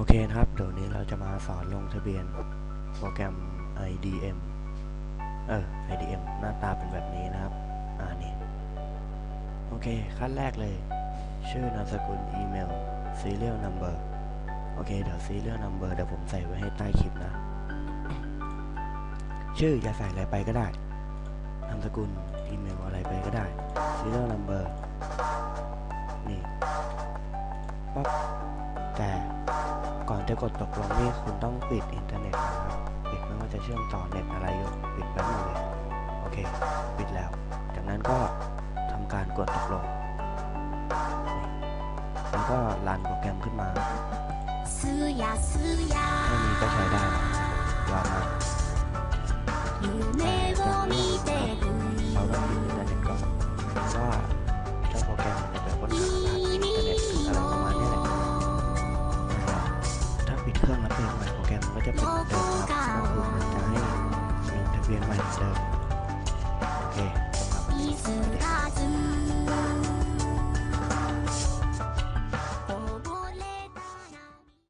โอเคนะครับ เดี๋ยวนี้เราจะมาสอนลงทะเบียนโปรแกรม IDM เออ IDM หน้าตาเป็นแบบนี้นะครับ อ่านี่ โอเค ขั้นแรกเลย ชื่อนามสกุล อีเมล serial number โอเค เดี๋ยว serial number เดี๋ยวผมใส่ไว้ให้ใต้คลิปนะ ชื่ออย่าใส่อะไรไปก็ได้ นามสกุล อีเมลอะไรไปก็ได้ serial number นี่ ปั๊บ แต่ จะกดตกลงนี่คุณต้องปิดอินเทอร์เน็ตนะครับปิดไม่ว่าจะเชื่อมต่อเน็ตอะไรอยู่ปิดไปหมดเลยโอเค ปิดแล้ว จากนั้นก็ทำการกดตกลงแล้วก็รันโปรแกรมขึ้นมาา เรื่องรับเรีนใหม่ของแกมก็จะเป็นเหมือนเดิมครับก็คือมันจะให้ลงทะเบียนใหม่เหมือนเดิมโอเคผมกลับ